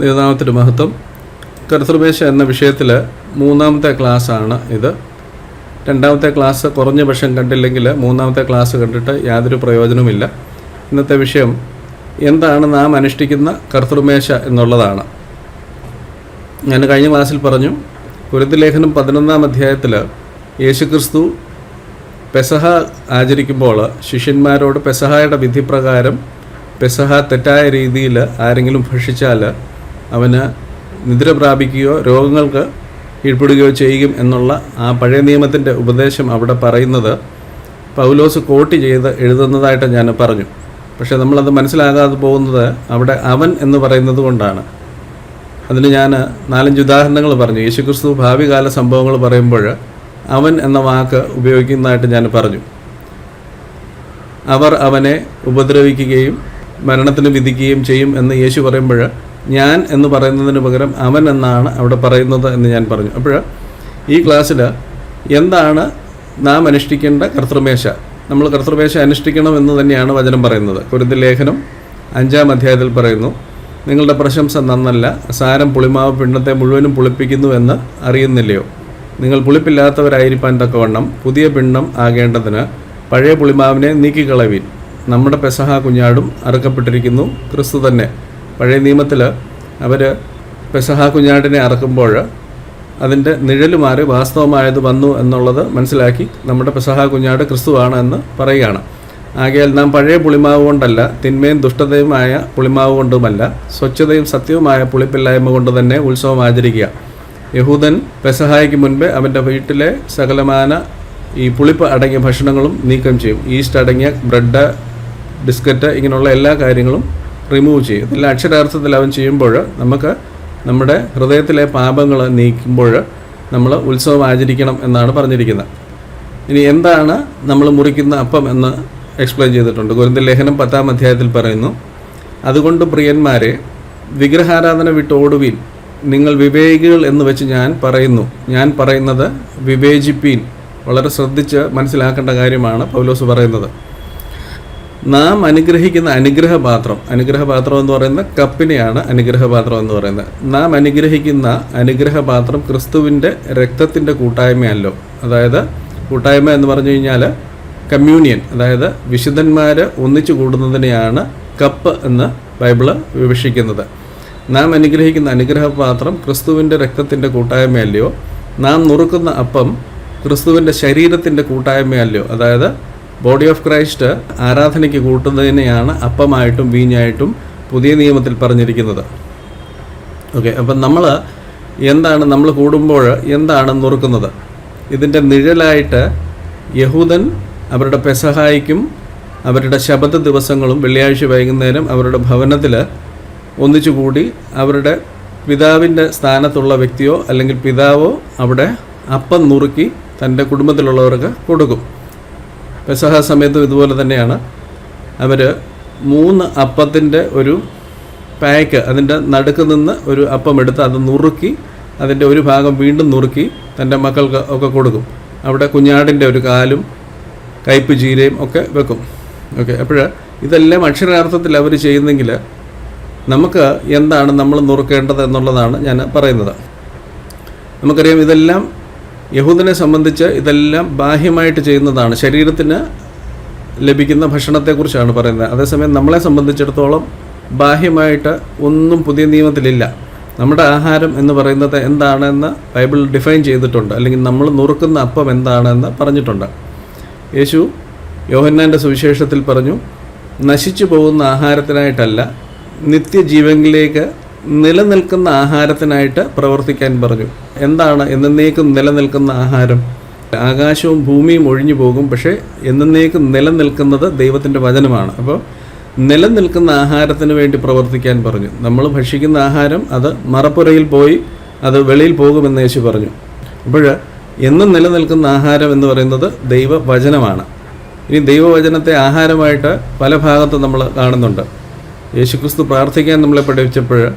ദൈവനാമത്തിന്റെ മഹത്വം. കർത്തൃപേശ എന്ന വിഷയത്തിൽ മൂന്നാമത്തെ ക്ലാസ്സാണ് ഇത്. രണ്ടാമത്തെ ക്ലാസ് കുറഞ്ഞ പക്ഷം കണ്ടില്ലെങ്കിൽ മൂന്നാമത്തെ ക്ലാസ് കണ്ടിട്ട് യാതൊരു പ്രയോജനവുമില്ല. ഇന്നത്തെ വിഷയം എന്താണ് നാം അനുഷ്ഠിക്കുന്ന കർത്തൃമേശ എന്നുള്ളതാണ്. ഞാൻ കഴിഞ്ഞ ക്ലാസ്സിൽ പറഞ്ഞു കുരുത്തിലേഖനം പതിനൊന്നാം അധ്യായത്തിൽ യേശുക്രിസ്തു പെസഹ ആചരിക്കുമ്പോൾ ശിഷ്യന്മാരോട് പെസഹായുടെ വിധിപ്രകാരം പെസഹ തെറ്റായ രീതിയിൽ ആരെങ്കിലും ഭക്ഷിച്ചാൽ അവന് നിദ്ര പ്രാപിക്കുകയോ രോഗങ്ങൾക്ക് കീഴ്പ്പെടുകയോ ചെയ്യും എന്നുള്ള ആ പഴയ നിയമത്തിന്റെ ഉപദേശം അവിടെ പറയുന്നത് പൗലോസ് കോട്ട് ചെയ്ത് എഴുതുന്നതായിട്ട് ഞാൻ പറഞ്ഞു. പക്ഷേ നമ്മളത് മനസ്സിലാകാതെ പോകുന്നത് അവിടെ അവൻ എന്ന് പറയുന്നത് കൊണ്ടാണ്. അതിന് ഞാൻ നാലഞ്ച് ഉദാഹരണങ്ങൾ പറഞ്ഞു. യേശുക്രിസ്തു ഭാവികാല സംഭവങ്ങൾ പറയുമ്പോൾ അവൻ എന്ന വാക്ക് ഉപയോഗിക്കുന്നതായിട്ട് ഞാൻ പറഞ്ഞു. അവർ അവനെ ഉപദ്രവിക്കുകയും മരണത്തിന് വിധിക്കുകയും ചെയ്യും എന്ന് യേശു പറയുമ്പോൾ ഞാൻ എന്ന് പറയുന്നതിന് പകരം അവൻ എന്നാണ് അവിടെ പറയുന്നത് എന്ന് ഞാൻ പറഞ്ഞു. അപ്പോൾ ഈ ക്ലാസ്സിൽ എന്താണ് നാം അനുഷ്ഠിക്കേണ്ട കർത്തൃമേശ? നമ്മൾ കർത്തൃമേശ അനുഷ്ഠിക്കണം എന്ന് തന്നെയാണ് വചനം പറയുന്നത്. കുരുതി ലേഖനം അഞ്ചാം അധ്യായത്തിൽ പറയുന്നു നിങ്ങളുടെ പ്രശംസ നന്നല്ല സാരം പുളിമാവ് പിണ്ണത്തെ മുഴുവനും പുളിപ്പിക്കുന്നു എന്ന് അറിയുന്നില്ലയോ? നിങ്ങൾ പുളിപ്പില്ലാത്തവരായിരിക്കാൻ തക്കവണ്ണം പുതിയ പിണ്ണം ആകേണ്ടതിന് പഴയ പുളിമാവിനെ നീക്കിക്കളവീൻ. നമ്മുടെ പെസഹ കുഞ്ഞാടും അറുക്കപ്പെട്ടിരിക്കുന്നു ക്രിസ്തു തന്നെ. പഴയ നിയമത്തിൽ അവർ പെസഹ കുഞ്ഞാടിനെ അറക്കുമ്പോൾ അതിന്റെ നിഴൽ മാറി വാസ്തവമായത് വന്നു എന്നുള്ളത് മനസ്സിലാക്കി നമ്മുടെ പെസഹ കുഞ്ഞാട് ക്രിസ്തുവാണ് എന്ന് പറയുകയാണ്. ആകയാൽ നാം പഴയ പുളിമാവ് കൊണ്ടല്ല തിന്മയും ദുഷ്ടതയുമായ പുളിമാവ് കൊണ്ടുമല്ല സ്വച്ഛതയും സത്യവുമായ പുളിപ്പില്ലായ്മ കൊണ്ട് തന്നെ ഉത്സവം ആചരിക്കുക. യഹൂദൻ പെസഹായ്ക്ക് മുൻപേ അവന്റെ വീട്ടിലെ സകലമാന ഈ പുളിപ്പ് അടങ്ങിയ ഭക്ഷണങ്ങളും നീക്കം ചെയ്യും. ഈസ്റ്റ് അടങ്ങിയ ബ്രെഡ് ബിസ്ക്കറ്റ് ഇങ്ങനെയുള്ള എല്ലാ കാര്യങ്ങളും റിമൂവ് ചെയ്യും. ഇതെല്ലാം അക്ഷരാർത്ഥത്തിൽ അവൻ ചെയ്യുമ്പോൾ നമുക്ക് നമ്മുടെ ഹൃദയത്തിലെ പാപങ്ങൾ നീക്കുമ്പോൾ നമ്മൾ ഉത്സവം ആചരിക്കണം എന്നാണ് പറഞ്ഞിരിക്കുന്നത്. ഇനി എന്താണ് നമ്മൾ മുറിക്കുന്ന അപ്പം എന്ന് എക്സ്പ്ലെയിൻ ചെയ്തിട്ടുണ്ട്. ഗുരുന്ദ ലേഖനം പത്താം അധ്യായത്തിൽ പറയുന്നു അതുകൊണ്ട് പ്രിയന്മാരെ വിഗ്രഹാരാധന വിട്ട് ഓടുവീൻ. നിങ്ങൾ വിവേകികൾ എന്ന് വെച്ച് ഞാൻ പറയുന്നു. ഞാൻ പറയുന്നത് വിവേചിപ്പീൻ. വളരെ ശ്രദ്ധിച്ച് മനസ്സിലാക്കേണ്ട കാര്യമാണ് പൗലോസ് പറയുന്നത്. നാം അനുഗ്രഹിക്കുന്ന അനുഗ്രഹപാത്രം. അനുഗ്രഹപാത്രം എന്ന് പറയുന്ന കപ്പിനെയാണ് അനുഗ്രഹപാത്രം എന്ന് പറയുന്നത്. നാം അനുഗ്രഹിക്കുന്ന അനുഗ്രഹപാത്രം ക്രിസ്തുവിന്റെ രക്തത്തിന്റെ കൂട്ടായ്മയല്ലോ. അതായത് കൂട്ടായ്മ എന്ന് പറഞ്ഞു കഴിഞ്ഞാൽ കമ്മ്യൂണിയൻ അതായത് വിശുദ്ധന്മാർ ഒന്നിച്ചു കൂടുന്നതിനെയാണ് കപ്പ് എന്ന് ബൈബിൾ വിവക്ഷിക്കുന്നത്. നാം അനുഗ്രഹിക്കുന്ന അനുഗ്രഹപാത്രം ക്രിസ്തുവിന്റെ രക്തത്തിന്റെ കൂട്ടായ്മയല്ലയോ? നാം നുറുക്കുന്ന അപ്പം ക്രിസ്തുവിന്റെ ശരീരത്തിന്റെ കൂട്ടായ്മയല്ലയോ? അതായത് ബോഡി ഓഫ് ക്രൈസ്റ്റ് ആരാധനയ്ക്ക് കൂട്ടുന്നതിനെയാണ് അപ്പമായിട്ടും വീഞ്ഞായിട്ടും പുതിയ നിയമത്തിൽ പറഞ്ഞിരിക്കുന്നത്. ഓക്കെ അപ്പം നമ്മൾ എന്താണ് നമ്മൾ കൂടുമ്പോൾ എന്താണ് നുറുക്കുന്നത്? ഇതിന്റെ നിഴലായിട്ട് യഹൂദൻ അവരുടെ പെസഹായിക്കും അവരുടെ ശബദ ദിവസങ്ങളും വെള്ളിയാഴ്ച വൈകുന്നേരം അവരുടെ ഭവനത്തിൽ ഒന്നിച്ചുകൂടി അവരുടെ പിതാവിന്റെ സ്ഥാനത്തുള്ള വ്യക്തിയോ അല്ലെങ്കിൽ പിതാവോ അവിടെ അപ്പം നുറുക്കി തന്റെ കുടുംബത്തിലുള്ളവർക്ക് കൊടുക്കും. പെസഹ സമയത്തും ഇതുപോലെ തന്നെയാണ്. അവർ മൂന്ന് അപ്പത്തിന്റെ ഒരു പാക്ക് അതിന്റെ നടുക്ക് നിന്ന് ഒരു അപ്പം എടുത്ത് അത് നുറുക്കി അതിന്റെ ഒരു ഭാഗം വീണ്ടും നുറുക്കി തന്റെ മക്കൾക്ക് ഒക്കെ കൊടുക്കും. അവിടെ കുഞ്ഞാടിന്റെ ഒരു കാലും കയ്പ് ചീരയും ഒക്കെ വെക്കും. ഓക്കെ അപ്പോൾ ഇതെല്ലാം അക്ഷരാർത്ഥത്തിൽ അവർ ചെയ്യുന്നെങ്കിൽ നമുക്ക് എന്താണ് നമ്മൾ നുറുക്കേണ്ടത് എന്നുള്ളതാണ് ഞാൻ പറയുന്നത്. നമുക്കറിയാം ഇതെല്ലാം യഹൂദനെ സംബന്ധിച്ച് ഇതെല്ലാം ബാഹ്യമായിട്ട് ചെയ്യുന്നതാണ്. ശരീരത്തിന് ലഭിക്കുന്ന ഭക്ഷണത്തെക്കുറിച്ചാണ് പറയുന്നത്. അതേസമയം നമ്മളെ സംബന്ധിച്ചിടത്തോളം ബാഹ്യമായിട്ട് ഒന്നും പുതിയ നിയമത്തിലില്ല. നമ്മുടെ ആഹാരം എന്ന് പറയുന്നത് എന്താണെന്ന് ബൈബിൾ ഡിഫൈൻ ചെയ്തിട്ടുണ്ട്. അല്ലെങ്കിൽ നമ്മൾ നുറുക്കുന്ന അപ്പം എന്താണെന്ന് പറഞ്ഞിട്ടുണ്ട്. യേശു യോഹന്നാന്റെ സുവിശേഷത്തിൽ പറഞ്ഞു നശിച്ചു പോകുന്ന ആഹാരത്തിനായിട്ടല്ല നിത്യജീവനിലേക്ക് നിലനിൽക്കുന്ന ആഹാരത്തിനായിട്ട് പ്രവർത്തിക്കാൻ പറഞ്ഞു. എന്താണ് എന്നേക്കും നിലനിൽക്കുന്ന ആഹാരം? ആകാശവും ഭൂമിയും ഒഴിഞ്ഞു പോകും പക്ഷേ എന്നേക്കും നിലനിൽക്കുന്നത് ദൈവത്തിന്റെ വചനമാണ്. അപ്പോൾ നിലനിൽക്കുന്ന ആഹാരത്തിന് വേണ്ടി പ്രവർത്തിക്കാൻ പറഞ്ഞു. നമ്മൾ ഭക്ഷിക്കുന്ന ആഹാരം അത് മറപ്പുരയിൽ പോയി അത് വെളിയിൽ പോകുമെന്ന് യേശു പറഞ്ഞു. അപ്പോൾ എന്നും നിലനിൽക്കുന്ന ആഹാരം എന്ന് പറയുന്നത് ദൈവവചനമാണ്. ഇനി ദൈവവചനത്തെ ആഹാരമായിട്ട് പല ഭാഗത്തും നമ്മൾ കാണുന്നുണ്ട്. യേശുക്രിസ്തു പ്രാർത്ഥിക്കാൻ നമ്മളെ പഠിപ്പിച്ചപ്പോൾ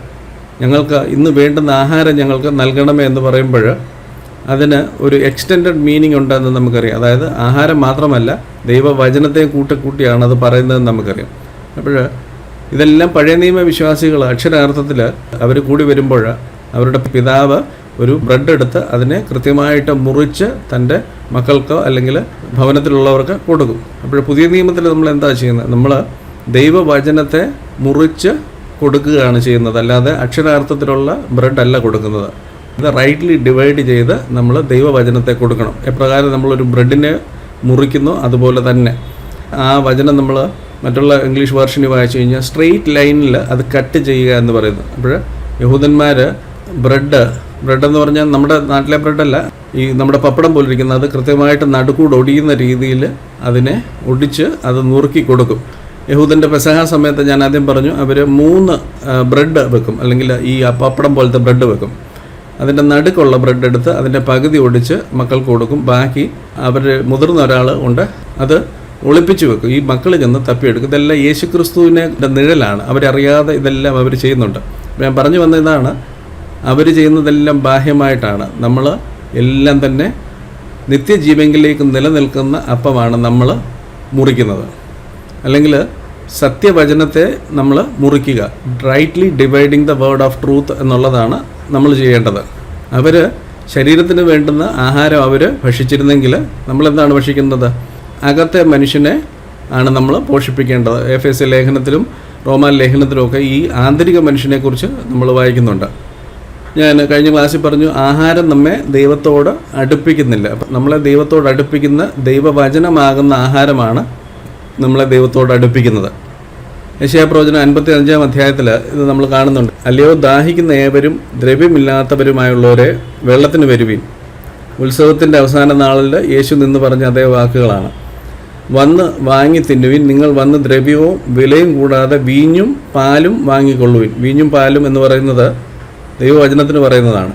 ഞങ്ങൾക്ക് ഇന്ന് വേണ്ടുന്ന ആഹാരം ഞങ്ങൾക്ക് നൽകണമേ എന്ന് പറയുമ്പോൾ അതിന് ഒരു എക്സ്റ്റെൻഡ് മീനിങ് ഉണ്ടെന്ന് നമുക്കറിയാം. അതായത് ആഹാരം മാത്രമല്ല ദൈവവചനത്തെ കൂട്ടിക്കൂട്ടിയാണ് അത് പറയുന്നതെന്ന് നമുക്കറിയാം. അപ്പോൾ ഇതെല്ലാം പഴയ നിയമ വിശ്വാസികൾ അക്ഷരാർത്ഥത്തിൽ അവർ കൂടി വരുമ്പോൾ അവരുടെ പിതാവ് ഒരു ബ്രെഡ് എടുത്ത് അതിനെ കൃത്യമായിട്ട് മുറിച്ച് തന്റെ മക്കൾക്കോ അല്ലെങ്കിൽ ഭവനത്തിലുള്ളവർക്ക് കൊടുക്കും. അപ്പോൾ പുതിയ നിയമത്തിൽ നമ്മൾ എന്താ ചെയ്യുന്നത്? നമ്മൾ ദൈവവചനത്തെ മുറിച്ച് കൊടുക്കുകയാണ് ചെയ്യുന്നത്. അല്ലാതെ അക്ഷരാർത്ഥത്തിലുള്ള ബ്രെഡ് അല്ല കൊടുക്കുന്നത്. ഇത് റൈറ്റ്ലി ഡിവൈഡ് ചെയ്ത് നമ്മൾ ദൈവവചനത്തെ കൊടുക്കണം. എപ്രകാരം നമ്മളൊരു ബ്രെഡിനെ മുറിക്കുന്നു അതുപോലെ തന്നെ ആ വചനം നമ്മൾ മറ്റുള്ള ഇംഗ്ലീഷ് വേർഷനിൽ വായിച്ചു കഴിഞ്ഞാൽ സ്ട്രെയിറ്റ് ലൈനിൽ അത് കട്ട് ചെയ്യുക എന്ന് പറയുന്നു. അപ്പോൾ യഹൂദന്മാർ ബ്രെഡ് ബ്രെഡ് എന്ന് പറഞ്ഞാൽ നമ്മുടെ നാട്ടിലെ ബ്രെഡല്ല ഈ നമ്മുടെ പപ്പടം പോലിരിക്കുന്നത്. അത് കൃത്യമായിട്ട് നടുക്കൂട് ഒടിയുന്ന രീതിയിൽ അതിനെ ഒടിച്ച് അത് നുറുക്കി കൊടുക്കും. യഹൂദന്റെ പെസഹ സമയത്ത് ഞാൻ ആദ്യം പറഞ്ഞു അവർ മൂന്ന് ബ്രെഡ് വെക്കും. അല്ലെങ്കിൽ ഈ പപ്പടം പോലത്തെ ബ്രെഡ് വെക്കും. അതിന്റെ നടുക്കുള്ള ബ്രെഡ് എടുത്ത് അതിന്റെ പകുതി ഒടിച്ച് മക്കൾക്ക് കൊടുക്കും. ബാക്കി അവർ മുതിർന്ന ഒരാൾ ഉണ്ട് അത് ഒളിപ്പിച്ച് വെക്കും. ഈ മക്കൾ ചെന്ന് തപ്പിയെടുക്കും. ഇതെല്ലാം യേശു ക്രിസ്തുവിനെ നിഴലാണ്. അവരറിയാതെ ഇതെല്ലാം അവർ ചെയ്യുന്നുണ്ട്. ഞാൻ പറഞ്ഞു വന്ന ഇതാണ്. അവർ ചെയ്യുന്നതെല്ലാം ബാഹ്യമായിട്ടാണ്. നമ്മൾ എല്ലാം തന്നെ നിത്യജീവങ്കിലേക്ക് നിലനിൽക്കുന്ന അപ്പമാണ് നമ്മൾ മുറിക്കുന്നത്. അല്ലെങ്കിൽ സത്യവചനത്തെ നമ്മൾ മുറിക്കുക. Rightly dividing the word of truth എന്നുള്ളതാണ് നമ്മൾ ചെയ്യേണ്ടത്. അവർ ശരീരത്തിന് വേണ്ടുന്ന ആഹാരം അവർ ഭക്ഷിച്ചിരുന്നെങ്കിൽ നമ്മളെന്താണ് ഭക്ഷിക്കുന്നത് അകത്തെ മനുഷ്യനെ ആണ് നമ്മൾ പോഷിപ്പിക്കേണ്ടത്. എഫ് എസ് ലേഖനത്തിലും റോമാൻ ലേഖനത്തിലും ഒക്കെ ഈ ആന്തരിക മനുഷ്യനെക്കുറിച്ച് നമ്മൾ വായിക്കുന്നുണ്ട്. ഞാൻ കഴിഞ്ഞ ക്ലാസ്സിൽ പറഞ്ഞു ആഹാരം നമ്മെ ദൈവത്തോട് അടുപ്പിക്കുന്നില്ല. നമ്മളെ ദൈവത്തോട് അടുപ്പിക്കുന്ന ദൈവവചനമാകുന്ന ആഹാരമാണ് നമ്മളെ ദൈവത്തോട് അടുപ്പിക്കുന്നത്. യശയാപ്രവചനം അൻപത്തി അഞ്ചാം അധ്യായത്തിൽ ഇത് നമ്മൾ കാണുന്നുണ്ട്. അല്ലയോ ദാഹിക്കുന്ന ഏവരും ദ്രവ്യമില്ലാത്തവരുമായുള്ളവരെ വെള്ളത്തിന് വരുവീൻ. ഉത്സവത്തിന്റെ അവസാന നാളിൽ യേശു നിന്ന് പറഞ്ഞ അതേ വാക്കുകളാണ്. വന്ന് വാങ്ങി തിന്നുവിൻ. നിങ്ങൾ വന്ന് ദ്രവ്യവും വിലയും കൂടാതെ വീഞ്ഞും പാലും വാങ്ങിക്കൊള്ളുവിൻ. വീഞ്ഞും പാലും എന്ന് പറയുന്നത് ദൈവവചനത്തിന് പറയുന്നതാണ്.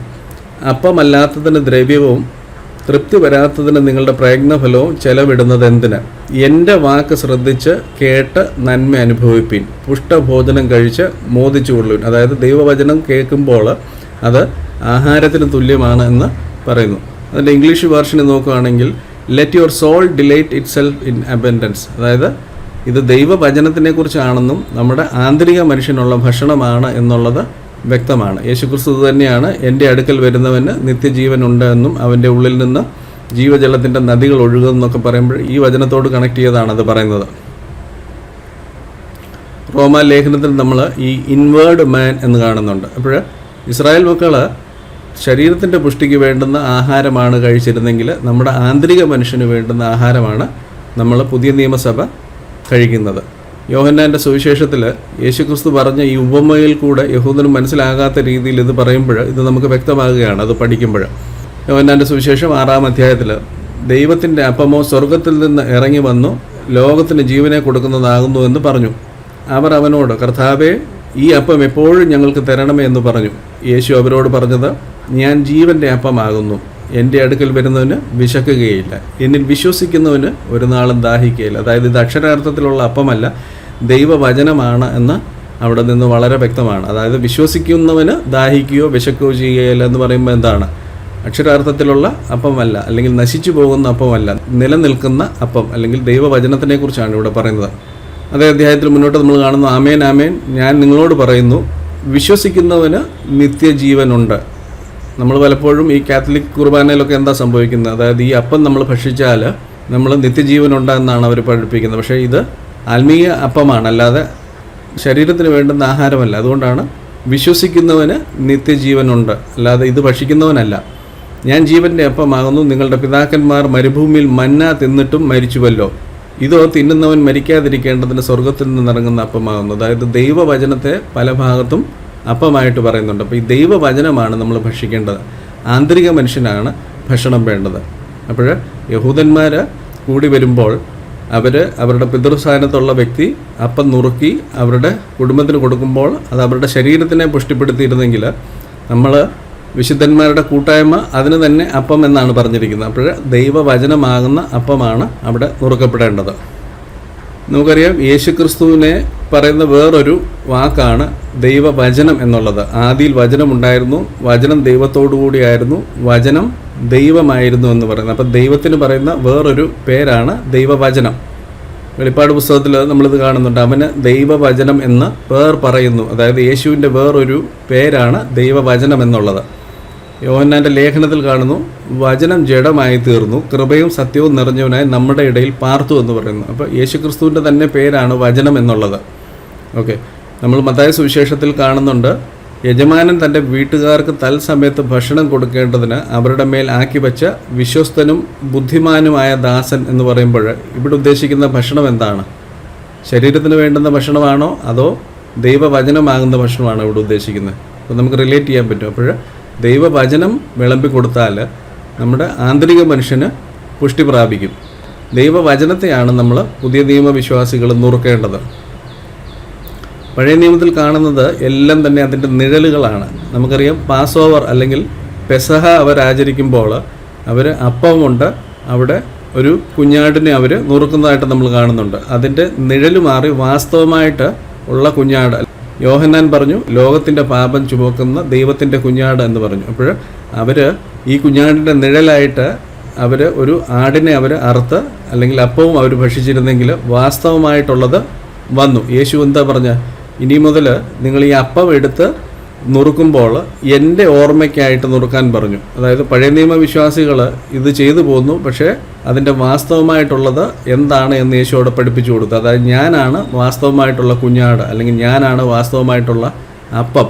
അപ്പമല്ലാത്തതിന് ദ്രവ്യവും തൃപ്തി വരാത്തതിന് നിങ്ങളുടെ പ്രയത്നഫലവും ചെലവിടുന്നത് എന്തിന് എന്റെ വാക്ക് ശ്രദ്ധിച്ച് കേട്ട് നന്മ അനുഭവിപ്പിൻ. പുഷ്ടഭോജനം കഴിച്ച് മോദിച്ചു കൊള്ളുവിൻ. അതായത് ദൈവവചനം കേൾക്കുമ്പോൾ അത് ആഹാരത്തിന് തുല്യമാണ് എന്ന് പറയുന്നു. അതിന്റെ ഇംഗ്ലീഷ് വേർഷനിൽ നോക്കുകയാണെങ്കിൽ let your soul delight itself in abundance അതായത് ഇത് ദൈവവചനത്തിനെ കുറിച്ചാണെന്നും നമ്മുടെ ആന്തരിക മനുഷ്യനുള്ള ഭക്ഷണമാണ് എന്നുള്ളത് വ്യക്തമാണ്. യേശുക്രിസ്തു തന്നെയാണ് എന്റെ അടുക്കൽ വരുന്നവന് നിത്യജീവൻ ഉണ്ട് എന്നും അവന്റെ ഉള്ളിൽ നിന്ന് ജീവജലത്തിന്റെ നദികൾ ഒഴുകുമെന്നൊക്കെ പറയുമ്പോൾ ഈ വചനത്തോട് കണക്ട് ചെയ്താണ് അത് പറയുന്നത്. റോമാ ലേഖനത്തിൽ നമ്മൾ ഈ ഇൻവേർഡ് മാൻ എന്ന് കാണുന്നുണ്ട്. അപ്പോൾ ഇസ്രായേൽ മക്കൾ ശരീരത്തിന്റെ പുഷ്ടിക്ക് വേണ്ടുന്ന ആഹാരമാണ് കഴിച്ചിരുന്നെങ്കിൽ നമ്മുടെ ആന്തരിക മനുഷ്യന് വേണ്ടുന്ന ആഹാരമാണ് നമ്മൾ പുതിയ നിയമസഭ കഴിക്കുന്നത്. യോഹന്നാന്റെ സുവിശേഷത്തിൽ യേശുക്രിസ്തു പറഞ്ഞ ഈ ഉപമയിൽ കൂടെ യഹൂദന് മനസ്സിലാകാത്ത രീതിയിൽ ഇത് പറയുമ്പോൾ ഇത് നമുക്ക് വ്യക്തമാകുകയാണ് അത് പഠിക്കുമ്പോൾ യോഹന്നാന്റെ സുവിശേഷം ആറാം അധ്യായത്തിൽ ദൈവത്തിന്റെ അപ്പമോ സ്വർഗത്തിൽ നിന്ന് ഇറങ്ങി വന്നു ലോകത്തിന് ജീവനെ കൊടുക്കുന്നതാകുന്നു എന്ന് പറഞ്ഞു. അവർ അവനോട് കർത്താവെ ഈ അപ്പം എപ്പോഴും ഞങ്ങൾക്ക് തരണമേ എന്ന് പറഞ്ഞു. യേശു അവരോട് പറഞ്ഞത് ഞാൻ ജീവന്റെ അപ്പമാകുന്നു. എന്റെ അടുക്കൽ വരുന്നവന് വിശക്കുകയില്ല. എന്നിൽ വിശ്വസിക്കുന്നവന് ഒരു നാളും ദാഹിക്കുകയില്ല. അതായത് ഇത് അക്ഷരാർത്ഥത്തിലുള്ള അപ്പമല്ല ദൈവവചനമാണ് എന്ന് അവിടെ നിന്ന് വളരെ വ്യക്തമാണ്. അതായത് വിശ്വസിക്കുന്നവന് ദാഹിക്കുകയോ വിശക്കുകയോ ചെയ്യുകയില്ല എന്ന് പറയുമ്പോൾ എന്താണ്? അക്ഷരാർത്ഥത്തിലുള്ള അപ്പമല്ല അല്ലെങ്കിൽ നശിച്ചു പോകുന്ന അപ്പമല്ല നിലനിൽക്കുന്ന അപ്പം അല്ലെങ്കിൽ ദൈവവചനത്തിനെ കുറിച്ചാണ് ഇവിടെ പറയുന്നത്. അതേ അധ്യായത്തിൽ മുന്നോട്ട് നമ്മൾ കാണുന്നു ആമേൻ ആമേൻ ഞാൻ നിങ്ങളോട് പറയുന്നു വിശ്വസിക്കുന്നവന് നിത്യജീവനുണ്ട്. നമ്മൾ പലപ്പോഴും ഈ കാത്തലിക് കുർബാനയിലൊക്കെ എന്താ സംഭവിക്കുന്നത്? അതായത് ഈ അപ്പം നമ്മൾ ഭക്ഷിച്ചാൽ നമ്മൾ നിത്യജീവനുണ്ട് എന്നാണ് അവർ പഠിപ്പിക്കുന്നത്. പക്ഷേ ഇത് ആത്മീയ അപ്പമാണ് അല്ലാതെ ശരീരത്തിന് വേണ്ടുന്ന ആഹാരമല്ല. അതുകൊണ്ടാണ് വിശ്വസിക്കുന്നവന് നിത്യജീവനുണ്ട്. അല്ലാതെ ഇത് ഭക്ഷിക്കുന്നവനല്ല. ഞാൻ ജീവന്റെ അപ്പമാകുന്നു. നിങ്ങളുടെ പിതാക്കന്മാർ മരുഭൂമിയിൽ മന്ന തിന്നിട്ടും മരിച്ചുവല്ലോ. ഇതോ തിന്നുന്നവൻ മരിക്കാതിരിക്കേണ്ടതിന് സ്വർഗത്തിൽ നിന്നിറങ്ങുന്ന അപ്പമാകുന്നു. അതായത് ദൈവവചനത്തെ പല ഭാഗത്തും അപ്പമായിട്ട് പറയുന്നുണ്ട്. അപ്പോൾ ഈ ദൈവവചനമാണ് നമ്മൾ ഭക്ഷിക്കേണ്ടത്. ആന്തരിക മനുഷ്യനാണ് ഭക്ഷണം വേണ്ടത്. അപ്പോൾ യഹൂദന്മാർ കൂടി വരുമ്പോൾ അവർ അവരുടെ പിതൃസ്ഥാനത്തുള്ള വ്യക്തി അപ്പം നുറുക്കി അവരുടെ കുടുംബത്തിന് കൊടുക്കുമ്പോൾ അത് അവരുടെ ശരീരത്തിനെ പുഷ്ടിപ്പെടുത്തിയിരുന്നെങ്കിൽ നമ്മൾ വിശുദ്ധന്മാരുടെ കൂട്ടായ്മ അതിന് തന്നെ അപ്പം എന്നാണ് പറഞ്ഞിരിക്കുന്നത്. അപ്പോൾ ദൈവവചനമാകുന്ന അപ്പമാണ് അവിടെ നുറുക്കപ്പെടേണ്ടത്. നമുക്കറിയാം യേശുക്രിസ്തുവിനെ പറയുന്ന വേറൊരു വാക്കാണ് ദൈവവചനം എന്നുള്ളത്. ആദിയിൽ വചനമുണ്ടായിരുന്നു വചനം ദൈവത്തോടു കൂടിയായിരുന്നു വചനം ദൈവമായിരുന്നു എന്ന് പറയുന്നത്. അപ്പം ദൈവത്തിന് പറയുന്ന വേറൊരു പേരാണ് ദൈവവചനം. വെളിപ്പാട് പുസ്തകത്തിൽ നമ്മളിത് കാണുന്നുണ്ട്. അവന് ദൈവവചനം എന്ന് പേർ പറയുന്നു. അതായത് യേശുവിന്റെ വേറൊരു പേരാണ് ദൈവവചനം എന്നുള്ളത്. യോഹന്നാന്റെ ലേഖനത്തിൽ കാണുന്നു വചനം ജഡമായി തീർന്നു കൃപയും സത്യവും നിറഞ്ഞവനായി നമ്മുടെ ഇടയിൽ പാർത്തു എന്ന് പറയുന്നു. അപ്പോൾ യേശുക്രിസ്തുവിന്റെ തന്നെ പേരാണ് വചനം എന്നുള്ളത്. ഓക്കെ. നമ്മൾ മത്തായ സുവിശേഷത്തിൽ കാണുന്നുണ്ട് യജമാനൻ തന്റെ വീട്ടുകാർക്ക് തൽസമയത്ത് ഭക്ഷണം കൊടുക്കേണ്ടതിന് അവരുടെ മേൽ ആക്കി വച്ച വിശ്വസ്തനും ബുദ്ധിമാനുമായ ദാസൻ എന്ന് പറയുമ്പോൾ ഇവിടെ ഉദ്ദേശിക്കുന്ന ഭക്ഷണം എന്താണ്? ശരീരത്തിന് വേണ്ടുന്ന ഭക്ഷണമാണോ അതോ ദൈവവചനമാകുന്ന ഭക്ഷണമാണോ ഇവിടെ ഉദ്ദേശിക്കുന്നത്? അപ്പോൾ നമുക്ക് റിലേറ്റ് ചെയ്യാൻ പറ്റും. അപ്പോൾ ദൈവവചനം വിളമ്പി കൊടുത്താൽ നമ്മുടെ ആന്തരിക മനുഷ്യന് പുഷ്ടി പ്രാപിക്കും. ദൈവവചനത്തെയാണ് നമ്മൾ പുതിയ നിയമവിശ്വാസികൾ നുറുക്കേണ്ടത് പഴയ നിയമത്തിൽ കാണുന്നത് എല്ലാം തന്നെ അതിന്റെ നിഴലുകളാണ്. നമുക്കറിയാം പാസ് ഓവർ അല്ലെങ്കിൽ പെസഹ അവർ ആചരിക്കുമ്പോൾ അവർ അപ്പമുണ്ട് അവിടെ ഒരു കുഞ്ഞാടിനെ അവർ നുറുക്കുന്നതായിട്ട് നമ്മൾ കാണുന്നുണ്ട്. അതിന്റെ നിഴൽ മാറി വാസ്തവമായിട്ട് ഉള്ള കുഞ്ഞാട് യോഹന്നാൻ പറഞ്ഞു ലോകത്തിന്റെ പാപം ചുമക്കുന്ന ദൈവത്തിന്റെ കുഞ്ഞാട് എന്ന് പറഞ്ഞു. അപ്പോൾ അവർ ഈ കുഞ്ഞാടിന്റെ നിഴലായിട്ട് അവർ ഒരു ആടിനെ അവർ അറുത്ത് അല്ലെങ്കിൽ അപ്പവും അവർ ഭക്ഷിച്ചിരുന്നെങ്കിൽ വാസ്തവമായിട്ടുള്ളത് വന്നു. യേശു എന്താ പറഞ്ഞ? ഇനി മുതൽ നിങ്ങൾ ഈ അപ്പം എടുത്ത് നുറുക്കുമ്പോൾ എന്റെ ഓർമ്മയ്ക്കായിട്ട് നുറുക്കാൻ പറഞ്ഞു. അതായത് പഴയ നിയമവിശ്വാസികൾ ഇത് ചെയ്തു പോന്നു പക്ഷേ അതിന്റെ വാസ്തവമായിട്ടുള്ളത് എന്താണ് എന്ന് യേശുവോടെ പഠിപ്പിച്ചു കൊടുത്തു. അതായത് ഞാനാണ് വാസ്തവമായിട്ടുള്ള കുഞ്ഞാട് അല്ലെങ്കിൽ ഞാനാണ് വാസ്തവമായിട്ടുള്ള അപ്പം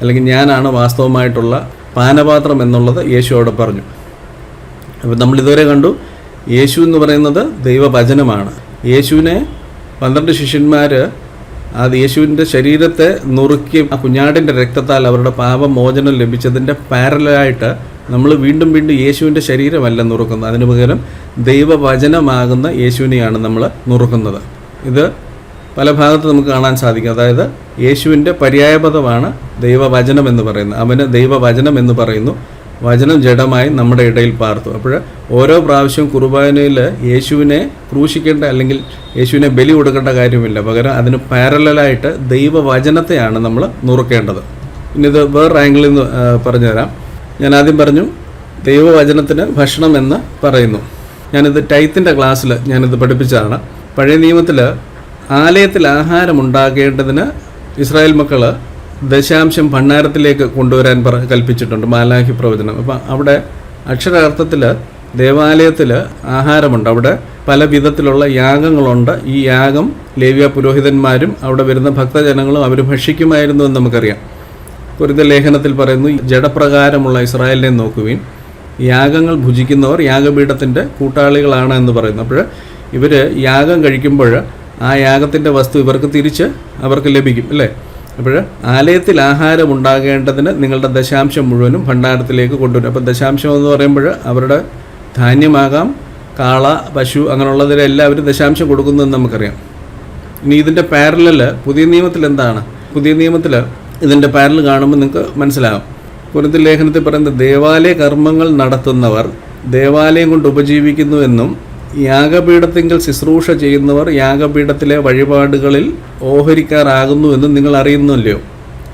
അല്ലെങ്കിൽ ഞാനാണ് വാസ്തവമായിട്ടുള്ള പാനപാത്രം എന്നുള്ളത് യേശുവോടെ പറഞ്ഞു. അപ്പം നമ്മൾ ഇതുവരെ കണ്ടു യേശു എന്ന് പറയുന്നത് ദൈവവചനമാണ്. യേശുവിനെ പന്ത്രണ്ട് ശിഷ്യന്മാർ അത് യേശുവിന്റെ ശരീരത്തെ നുറുക്കി ആ കുഞ്ഞാടിന്റെ രക്തത്താൽ അവരുടെ പാപമോചനം ലഭിച്ചതിന്റെ പാരലായിട്ട് നമ്മൾ വീണ്ടും വീണ്ടും യേശുവിന്റെ ശരീരമല്ല നുറുക്കുന്നത്. അതിനു പകരം ദൈവവചനമാകുന്ന യേശുവിനെയാണ് നമ്മൾ നുറുക്കുന്നത്. ഇത് പല ഭാഗത്ത് നമുക്ക് കാണാൻ സാധിക്കും. അതായത് യേശുവിന്റെ പര്യായപദമാണ് ദൈവവചനം എന്ന് പറയുന്നത്. അവന് ദൈവവചനം എന്ന് പറയുന്നു. വചനം ജഡമായി നമ്മുടെ ഇടയിൽ പാർത്തു. അപ്പോൾ ഓരോ പ്രാവശ്യവും കുർബാനയിൽ യേശുവിനെ ക്രൂശിക്കേണ്ട അല്ലെങ്കിൽ യേശുവിനെ ബലി കൊടുക്കേണ്ട കാര്യമില്ല. പകരം അതിന് പാരലായിട്ട് ദൈവവചനത്തെയാണ് നമ്മൾ നുറുക്കേണ്ടത്. ഇനി ഇത് വേറെ ആംഗിളിൽ നിന്ന് പറഞ്ഞുതരാം. ഞാൻ ആദ്യം പറഞ്ഞു ദൈവവചനത്തിന് ഭക്ഷണം എന്ന് പറയുന്നു. ഞാനിത് ടൈത്തിന്റെ ക്ലാസ്സിൽ ഞാനിത് പഠിപ്പിച്ചതാണ്. പഴയ നിയമത്തിൽ ആലയത്തിൽ ആഹാരം ഉണ്ടാകേണ്ടതിന് ഇസ്രായേൽ മക്കൾ ദശാംശം ഭണ്ണാരത്തിലേക്ക് കൊണ്ടുവരാൻ പറ കൽപ്പിച്ചിട്ടുണ്ട് മാലാഹി പ്രവചനം. അപ്പം അവിടെ അക്ഷരാർത്ഥത്തിൽ ദേവാലയത്തിൽ ആഹാരമുണ്ട്. അവിടെ പല വിധത്തിലുള്ള യാഗങ്ങളുണ്ട്. ഈ യാഗം ലേവ്യ പുരോഹിതന്മാരും അവിടെ വരുന്ന ഭക്തജനങ്ങളും അവർ ഭക്ഷിക്കുമായിരുന്നു എന്ന് നമുക്കറിയാം. കുരുത ലേഖനത്തിൽ പറയുന്നു ജഡപ്രകാരമുള്ള ഇസ്രായേലിനെ നോക്കുവിൻ. യാഗങ്ങൾ ഭുജിക്കുന്നവർ യാഗപീഠത്തിന്റെ കൂട്ടാളികളാണ് എന്ന് പറയുന്നു. അപ്പോൾ ഇവർ യാഗം കഴിക്കുമ്പോൾ ആ യാഗത്തിന്റെ വസ്തു ഇവർക്ക് തിരിച്ച് അവർക്ക് ലഭിക്കും അല്ലേ? അപ്പോൾ ആലയത്തിൽ ആഹാരം ഉണ്ടാകേണ്ടതിന് നിങ്ങളുടെ ദശാംശം മുഴുവനും ഭണ്ഡാരത്തിലേക്ക് കൊണ്ടുവരും. അപ്പോൾ ദശാംശം എന്ന് പറയുമ്പോൾ അവരുടെ ധാന്യമാകാം കാള പശു അങ്ങനെയുള്ളതിലെല്ലാം അവർ ദശാംശം കൊടുക്കുന്നതെന്ന് നമുക്കറിയാം. ഇനി ഇതിന്റെ പാരലല് പുതിയ നിയമത്തിൽ എന്താണ്? പുതിയ നിയമത്തിൽ ഇതിന്റെ പാരൽ കാണുമ്പോൾ നിങ്ങൾക്ക് മനസ്സിലാകും കുരുത്തി ലേഖനത്തിൽ പറയുന്നത് ദേവാലയ കർമ്മങ്ങൾ നടത്തുന്നവർ ദേവാലയം കൊണ്ട് ഉപജീവിക്കുന്നുവെന്നും യാഗപീഠത്തിങ്കിൽ ശുശ്രൂഷ ചെയ്യുന്നവർ യാഗപീഠത്തിലെ വഴിപാടുകളിൽ ഓഹരിക്കാരാകുന്നുവെന്നും നിങ്ങൾ അറിയുന്നല്ലോ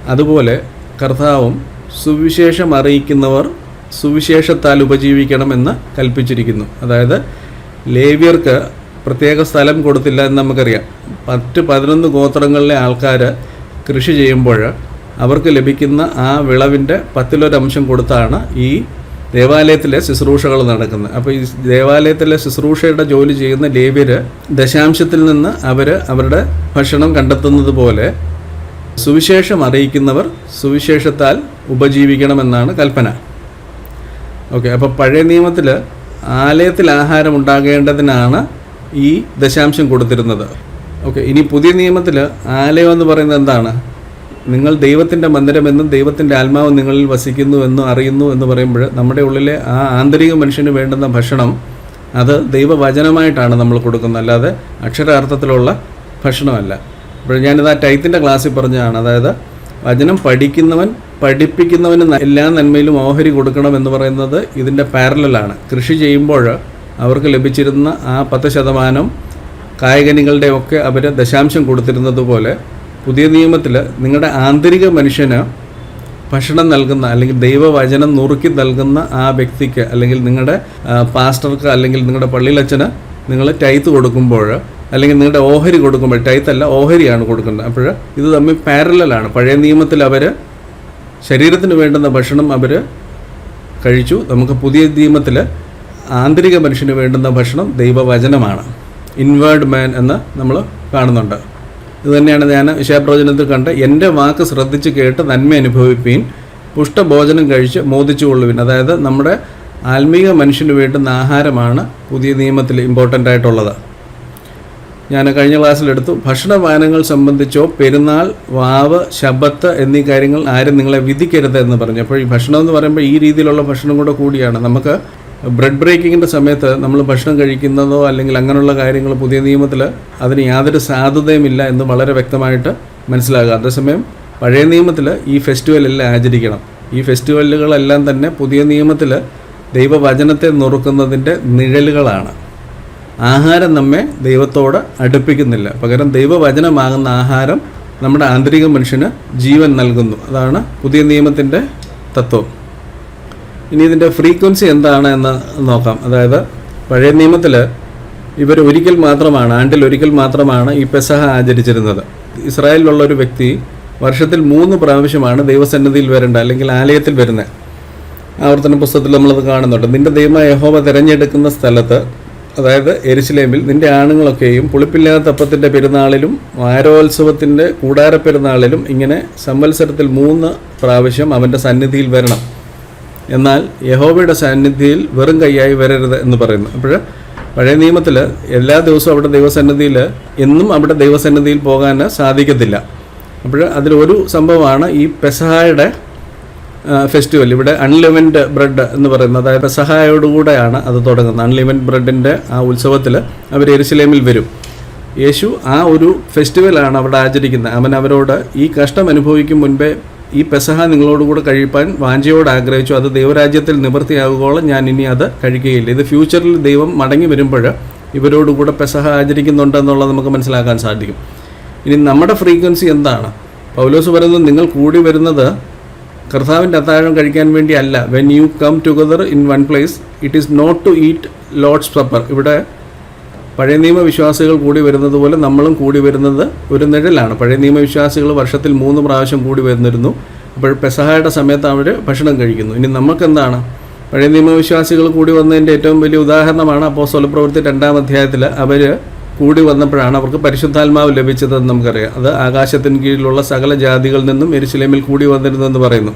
അതുപോലെ കർത്താവും സുവിശേഷം അറിയിക്കുന്നവർ സുവിശേഷത്താൽ ഉപജീവിക്കണമെന്ന് കൽപ്പിച്ചിരിക്കുന്നു. അതായത് ലേവ്യർക്ക് പ്രത്യേക സ്ഥലം കൊടുത്തില്ല എന്ന് നമുക്കറിയാം. മറ്റ് പതിനൊന്ന് ഗോത്രങ്ങളിലെ ആൾക്കാർ കൃഷി ചെയ്യുമ്പോൾ അവർക്ക് ലഭിക്കുന്ന ആ വിളവിന്റെ പത്തിലൊരംശം കൊടുത്താണ് ഈ ദേവാലയത്തിലെ ശുശ്രൂഷകൾ നടക്കുന്നത്. അപ്പോൾ ഈ ദേവാലയത്തിലെ ശുശ്രൂഷയുടെ ജോലി ചെയ്യുന്ന ലേവ്യർ ദശാംശത്തിൽ നിന്ന് അവർ അവരുടെ ഭക്ഷണം കണ്ടെത്തുന്നത് പോലെ സുവിശേഷം അറിയിക്കുന്നവർ സുവിശേഷത്താൽ ഉപജീവിക്കണമെന്നാണ് കൽപ്പന. ഓക്കെ അപ്പോൾ പഴയ നിയമത്തിൽ ആലയത്തിൽ ആഹാരം ഉണ്ടാകേണ്ടതിനാണ് ഈ ദശാംശം കൊടുത്തിരുന്നത്. ഓക്കെ ഇനി പുതിയ നിയമത്തിൽ ആലയം എന്ന് പറയുന്നത് എന്താണ്? നിങ്ങൾ ദൈവത്തിന്റെ മന്ദിരമെന്നും ദൈവത്തിന്റെ ആത്മാവ് നിങ്ങളിൽ വസിക്കുന്നു എന്നും അറിയുന്നു എന്ന് പറയുമ്പോൾ നമ്മുടെ ഉള്ളിലെ ആ ആന്തരിക മനുഷ്യന് വേണ്ടുന്ന ഭക്ഷണം അത് ദൈവവചനമായിട്ടാണ് നമ്മൾ കൊടുക്കുന്നത്. അല്ലാതെ അക്ഷരാർത്ഥത്തിലുള്ള ഭക്ഷണമല്ല. അപ്പോൾ ഞാനിത് ആ ടൈത്തിന്റെ ക്ലാസ്സിൽ പറഞ്ഞതാണ്. അതായത് വചനം പഠിക്കുന്നവൻ പഠിപ്പിക്കുന്നവന് എല്ലാ നന്മയിലും ഓഹരി കൊടുക്കണം എന്ന് പറയുന്നത് ഇതിന്റെ പാരലാണ് കൃഷി ചെയ്യുമ്പോൾ അവർക്ക് ലഭിച്ചിരുന്ന ആ പത്ത് ശതമാനം കായകനികളുടെ ഒക്കെ അവർ ദശാംശം കൊടുത്തിരുന്നത് പോലെ പുതിയ നിയമത്തിൽ നിങ്ങളുടെ ആന്തരിക മനുഷ്യന് ഭക്ഷണം നൽകുന്ന അല്ലെങ്കിൽ ദൈവവചനം നുറുക്കി നൽകുന്ന ആ വ്യക്തിക്ക് അല്ലെങ്കിൽ നിങ്ങളുടെ പാസ്റ്റർക്ക് അല്ലെങ്കിൽ നിങ്ങളുടെ പള്ളിയിലച്ഛന് നിങ്ങൾ ടൈത്ത് കൊടുക്കുമ്പോൾ അല്ലെങ്കിൽ നിങ്ങളുടെ ഓഹരി കൊടുക്കുമ്പോൾ ടൈത്തല്ല ഓഹരിയാണ് കൊടുക്കുന്നത്. അപ്പോൾ ഇത് തമ്മിൽ പാരലലാണ് പഴയ നിയമത്തിൽ അവർ ശരീരത്തിന് വേണ്ടുന്ന ഭക്ഷണം അവർ കഴിച്ചു. നമുക്ക് പുതിയ നിയമത്തിൽ ആന്തരിക മനുഷ്യന് വേണ്ടുന്ന ഭക്ഷണം ദൈവവചനമാണ്. ഇൻവേർഡ് മാൻ എന്ന് നമ്മൾ കാണുന്നുണ്ട്. ഇത് തന്നെയാണ് ഞാൻ വിഷയപ്രവചനത്തിൽ കണ്ട് എന്റെ വാക്ക് ശ്രദ്ധിച്ച് കേട്ട് നന്മ അനുഭവിപ്പീൻ പുഷ്ടഭോജനം കഴിച്ച് മോദിച്ചുകൊള്ളുവിൻ. അതായത് നമ്മുടെ ആത്മീക മനുഷ്യന് വേണ്ടുന്ന ആഹാരമാണ് പുതിയ നിയമത്തിൽ ഇമ്പോർട്ടന്റ് ആയിട്ടുള്ളത്. ഞാൻ കഴിഞ്ഞ ക്ലാസ്സിലെടുത്തു ഭക്ഷണപാനങ്ങൾ സംബന്ധിച്ചോ പെരുന്നാൾ വാവ് ശബത്ത് എന്നീ കാര്യങ്ങൾ ആരും നിങ്ങളെ വിധിക്കരുത് എന്ന് പറഞ്ഞു. അപ്പോൾ ഈ ഭക്ഷണം എന്ന് പറയുമ്പോൾ ഈ രീതിയിലുള്ള ഭക്ഷണം കൂടെ കൂടിയാണ്. നമുക്ക് ബ്രെഡ് ബ്രേക്കിങ്ങിന്റെ സമയത്ത് നമ്മൾ ഭക്ഷണം കഴിക്കുന്നതോ അല്ലെങ്കിൽ അങ്ങനെയുള്ള കാര്യങ്ങൾ പുതിയ നിയമത്തിൽ അതിന് യാതൊരു സാധുതയുമില്ല എന്ന് വളരെ വ്യക്തമായിട്ട് മനസ്സിലാകുക. അതേസമയം പഴയ നിയമത്തിൽ ഈ ഫെസ്റ്റിവലെല്ലാം ആചരിക്കണം. ഈ ഫെസ്റ്റിവലുകളെല്ലാം തന്നെ പുതിയ നിയമത്തിൽ ദൈവവചനത്തെ നുറുക്കുന്നതിന്റെ നിഴലുകളാണ്. ആഹാരം നമ്മെ ദൈവത്തോട് അടുപ്പിക്കുന്നില്ല. പകരം ദൈവവചനമാകുന്ന ആഹാരം നമ്മുടെ ആന്തരിക മനുഷ്യന് ജീവൻ നൽകുന്നു. അതാണ് പുതിയ നിയമത്തിന്റെ തത്വം. ഇനി ഇതിന്റെ ഫ്രീക്വൻസി എന്താണ് എന്ന് നോക്കാം. അതായത് പഴയ നിയമത്തിൽ ഇവർ ഒരിക്കൽ മാത്രമാണ് ആണ്ടിൽ ഒരിക്കൽ മാത്രമാണ് ഈ പെസഹ ആചരിച്ചിരുന്നത്. ഇസ്രായേലിലുള്ള ഒരു വ്യക്തി വർഷത്തിൽ മൂന്ന് പ്രാവശ്യമാണ് ദൈവസന്നിധിയിൽ വരേണ്ടത് അല്ലെങ്കിൽ ആലയത്തിൽ വരുന്നത്. ആവർത്തന പുസ്തകത്തിൽ നമ്മളത് കാണുന്നുണ്ട്. നിന്റെ ദൈവ യഹോവ തിരഞ്ഞെടുക്കുന്ന സ്ഥലത്ത് അതായത് എരിശിലേമിൽ നിന്റെ ആണുങ്ങളൊക്കെയും പുളിപ്പില്ലാത്ത അപ്പത്തിന്റെ പെരുന്നാളിലും വാരോത്സവത്തിന്റെ കൂടാര പെരുന്നാളിലും ഇങ്ങനെ സംവത്സരത്തിൽ മൂന്ന് പ്രാവശ്യം അവന്റെ സന്നിധിയിൽ വരണം. എന്നാൽ യഹോബയുടെ സാന്നിധ്യയിൽ വെറും കൈയായി വരരുത് എന്ന് പറയുന്നു. അപ്പോൾ പഴയ നിയമത്തിൽ എല്ലാ ദിവസവും അവിടെ ദൈവസന്നിധിയിൽ എന്നും അവിടെ ദൈവസന്നിധിയിൽ പോകാൻ സാധിക്കത്തില്ല. അപ്പോൾ അതിലൊരു സംഭവമാണ് ഈ പെസഹായുടെ ഫെസ്റ്റിവൽ. ഇവിടെ അൺലിമിൻഡ് ബ്രെഡ് എന്ന് പറയുന്നത് അതായത് പെസഹായോടുകൂടെയാണ് അത് തുടങ്ങുന്നത്. അൺലിമിൻഡ് ബ്രെഡിന്റെ ആ ഉത്സവത്തിൽ അവർ എരുസലേമിൽ വരും. യേശു ആ ഒരു ഫെസ്റ്റിവലാണ് അവിടെ ആചരിക്കുന്നത്. അവൻ അവരോട് ഈ കഷ്ടം അനുഭവിക്കും മുൻപേ ഈ പെസഹ നിങ്ങളോടുകൂടെ കഴിപ്പാൻ വാഞ്ചയോട് ആഗ്രഹിച്ചു. അത് ദൈവരാജ്യത്തിൽ നിവൃത്തിയാകുകോളം ഞാൻ ഇനി അത് കഴിക്കുകയില്ല. ഇത് ഫ്യൂച്ചറിൽ ദൈവം മടങ്ങി വരുമ്പോൾ ഇവരോടുകൂടെ പെസഹ ആചരിക്കുന്നുണ്ടെന്നുള്ളത് നമുക്ക് മനസ്സിലാക്കാൻ സാധിക്കും. ഇനി നമ്മുടെ ഫ്രീക്വൻസി എന്താണ്? പൗലോസ് പറയുന്നത് നിങ്ങൾ കൂടി വരുന്നത് കർത്താവിന്റെ അത്താഴം കഴിക്കാൻ വേണ്ടി അല്ല when you come together in one place it is not to eat Lord's supper ഇവിടെ പഴയ നിയമവിശ്വാസികൾ കൂടി വരുന്നത് പോലെ നമ്മളും കൂടി വരുന്നത് ഒരു നിഴലാണ്. പഴയ നിയമവിശ്വാസികൾ വർഷത്തിൽ മൂന്ന് പ്രാവശ്യം കൂടി വരുന്നിരുന്നു. അപ്പോൾ പെസഹായുടെ സമയത്ത് അവർ ഭക്ഷണം കഴിക്കുന്നു. ഇനി നമുക്കെന്താണ്? പഴയ നിയമവിശ്വാസികൾ കൂടി വന്നതിന്റെ ഏറ്റവും വലിയ ഉദാഹരണമാണ് അപ്പോൾ സ്വലപ്രവൃത്തി രണ്ടാം അധ്യായത്തിൽ അവർ കൂടി വന്നപ്പോഴാണ് അവർക്ക് പരിശുദ്ധാത്മാവ് ലഭിച്ചതെന്ന് നമുക്കറിയാം. അത് ആകാശത്തിന് കീഴിലുള്ള സകല ജാതികളിൽ നിന്നും എരുശലേമിൽ കൂടി വന്നിരുന്നെന്ന് പറയുന്നു.